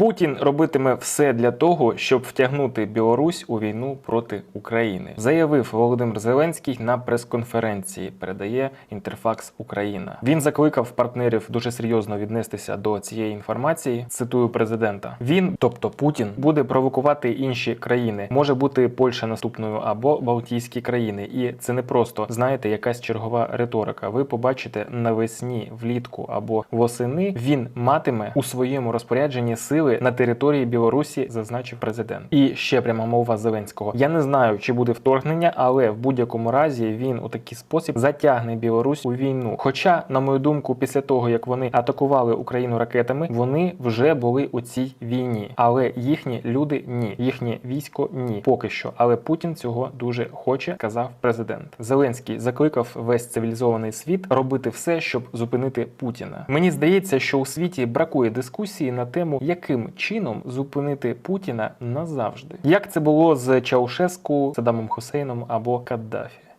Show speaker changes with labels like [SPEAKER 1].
[SPEAKER 1] Путін робитиме все для того, щоб втягнути Білорусь у війну проти України, заявив Володимир Зеленський на прес-конференції. Передає Інтерфакс Україна. Він закликав партнерів дуже серйозно віднестися до цієї інформації. Цитую президента: він, тобто Путін, буде провокувати інші країни. Може бути Польща наступною або Балтійські країни, і це не просто знаєте, якась чергова риторика. Ви побачите навесні, влітку або восени. Він матиме у своєму розпорядженні сили на території Білорусі, зазначив президент. І ще пряма мова Зеленського. Я не знаю, чи буде вторгнення, але в будь-якому разі він у такий спосіб затягне Білорусь у війну. Хоча, на мою думку, після того як вони атакували Україну ракетами, вони вже були у цій війні, але їхні люди ні, їхнє військо ні, поки що. Але Путін цього дуже хоче, казав президент. Зеленський закликав весь цивілізований світ робити все, щоб зупинити Путіна. Мені здається, що у світі бракує дискусії на тему, яким чином зупинити Путіна назавжди, як це було з Чаушеску, Саддамом Хусейном або Каддафі.